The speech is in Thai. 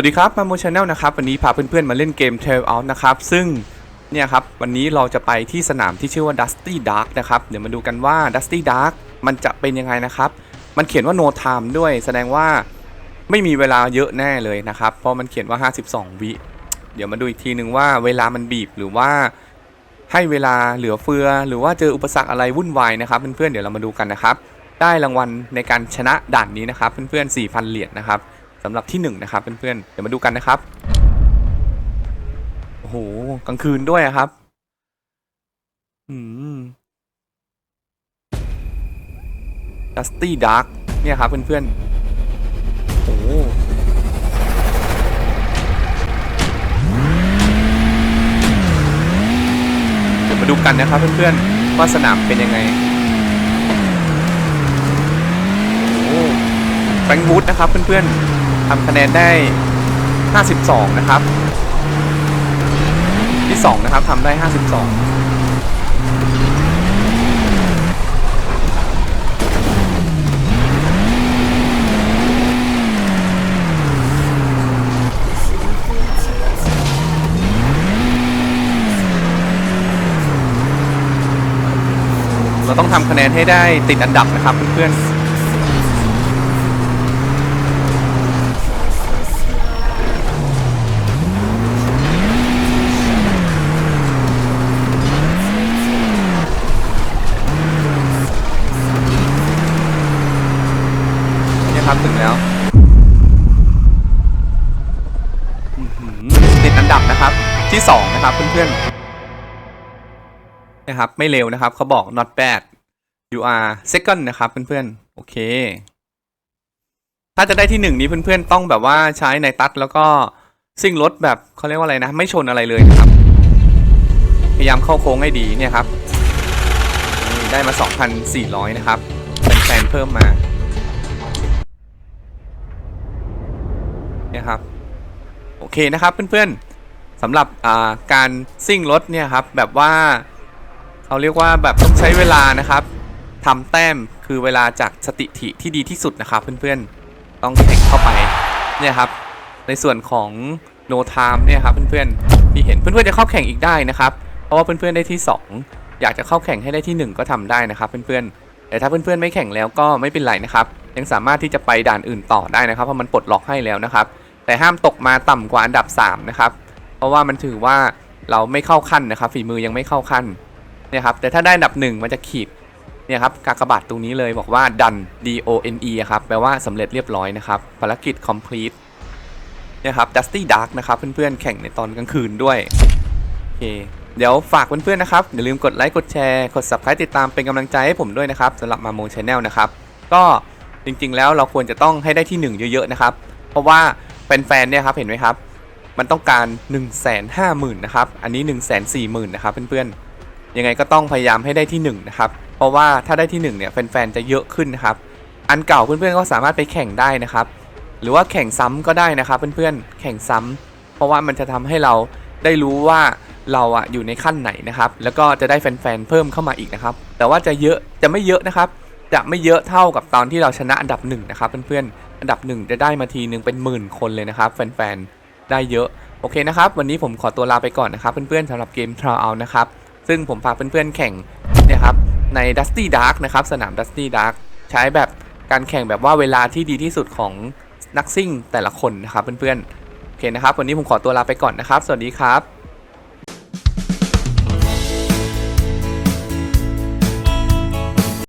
วัสดีครับมาโมชาแนลนะครับวันนี้พาเพื่อนๆมาเล่นเกม Trail Out นะครับซึ่งเนี่ยครับวันนี้เราจะไปที่สนามที่ชื่อว่า Dusty Dark นะครับเดี๋ยวมาดูกันว่า Dusty Dark มันจะเป็นยังไงนะครับ มันเขียนว่า no time ด้วย แสดงว่าไม่มีเวลาเยอะแน่เลยนะครับ เพราะมันเขียนว่า 52 วิ เดี๋ยวมาดูอีกทีหนึ่งว่าเวลามันบีบหรือว่าให้เวลาเหลือเฟือ หรือว่าเจออุปสรรคอะไรวุ่นวายนะครับเพื่อนๆเดี๋ยวเรามาดูกันนะครับ ได้รางวัลในการชนะด่านนี้นะครับเพื่อนๆ4,000 เหรียญนะครับ สำหรับที่1นะครับเพื่อนๆเดี๋ยวมาดูกันนะครับโอ้โหกลางคืนด้วยครับอืม Dusty Dark เนี่ยครับเพื่อนๆโอ้โหเดี๋ยวมาดูกันนะครับเพื่อนๆว่าสนามเป็นยังไงโอ้แฟรงวูดนะครับเพื่อนๆ ทำคะแนนได้ 52 นะครับ ที่ 2 นะครับทำได้ 52เราต้องทำคะแนนให้ได้ติดอันดับนะครับเพื่อนๆ ถึงแล้วติดอันดับนะครับที่ 2 นะครับเพื่อนๆนะครับ ไม่เร็วนะครับเขาบอก not bad you are second นะครับเพื่อนๆโอเค ถ้าจะได้ที่หนึ่งนี้เพื่อนๆต้องแบบว่าใช้ในตัดแล้วก็ซิ่งรถแบบเขาเรียกว่าอะไรนะ ไม่ชนอะไรเลยนะครับ พยายามเข้าโค้งให้ดีเนี่ยครับ ได้มา 2,400 นะครับ เป็นแฟนเพิ่มมา นี่ยครับ โอเคนะครับเพื่อนๆสำหรับาการซิ่งรถเนี่ยครับแบบว่าเขาเรียกว่าแบบต้องใช้เวลานะครับทำแต้มคือเวลาจากสถิติที่ดีที่สุดนะครับเพื่อนๆต้องแข่งเข้าไปเนี่ยครับในส่วนของ no time เนี่ยครับเพื่อนๆที่เห็นเพื่อนๆจะเข้าแข่งอีกได้นะครับ เพราะว่าเพื่อนๆได้ที่ 2 อยากจะเข้าแข่งให้ได้ที่ 1 ก็ทำได้นะครับเพื่อนๆแต่ถ้าเพื่อนๆไม่แข่งแล้วก็ไม่เป็นไรนะครับ ยังสามารถที่จะไปด่านอื่นต่อได้นะครับเพราะมันปลดล็อกให้แล้วนะครับ แต่ห้ามตกมาต่ำกว่าอันดับ 3 นะครับ เพราะว่ามันถือว่าเราไม่เข้าขั้นนะครับฝีมือยังไม่เข้าขั้นเนี่ยครับแต่ถ้าได้อันดับหนึ่งมันจะขีดเนี่ยครับกากบาทตรงนี้เลยบอกว่า done d o n e ครับแปลว่าสำเร็จเรียบร้อยนะครับภารกิจ complete เนี่ยครับ dusty dark นะครับเพื่อนๆแข่งในตอนกลางคืนด้วยโอเคเดี๋ยวฝากเพื่อนๆนะครับอย่าลืมกดไลค์กดแชร์กด subscribe ติดตามเป็นกำลังใจให้ผมด้วยนะครับสำหรับมาโมชแนลนะครับก็จริงๆแล้วเราควรจะต้องให้ได้ที่ 1 เยอะๆนะครับ เพราะว่าแฟนๆเนี่ยครับเห็นไหมครับ มันต้องการ 1 5 0 0 0 0นะครับอันนี้ 1 4 0 0 0 0นะครับเพื่อนๆยังไงก็ต้องพยายามให้ได้ที่1นะครับเพราะว่าถ้าได้ที่1เนี่ยแฟนๆจะเยอะขึ้นนะครับอันเก่าเพื่อนๆก็สามารถไปแข่งได้นะครับ หรือว่าแข่งซ้ำก็ได้นะครับเพื่อนๆแข่งซ้ำเพราะว่ามันจะทำให้เราได้รู้ว่าเราอะอยู่ในขั้นไหนนะครับ แล้วก็จะได้แฟนๆเพิ่มเข้ามาอีกนะครับ แต่ว่าจะเยอะจะไม่เยอะนะครับ จะไม่เยอะเท่ากับตอนที่เราชนะอันดับหนึ่งนะครับเพื่อนๆ อันดับหนึ่งจะได้มาทีหนึ่งเป็นหมื่นคนเลยนะครับ แฟนๆ ได้เยอะ โอเคนะครับ วันนี้ผมขอตัวลาไปก่อนนะครับ เพื่อนๆสำหรับเกม Trial Out นะครับ ซึ่งผมพาเพื่อนๆแข่งเนี่ยครับใน Dusty Dark นะครับ สนาม Dusty Dark ใช้แบบการแข่งแบบว่าเวลาที่ดีที่สุดของนักซิ่งแต่ละคนนะครับเพื่อนๆ โอเคนะครับ วันนี้ผมขอตัวลาไปก่อนนะครับ สวัสดีครับ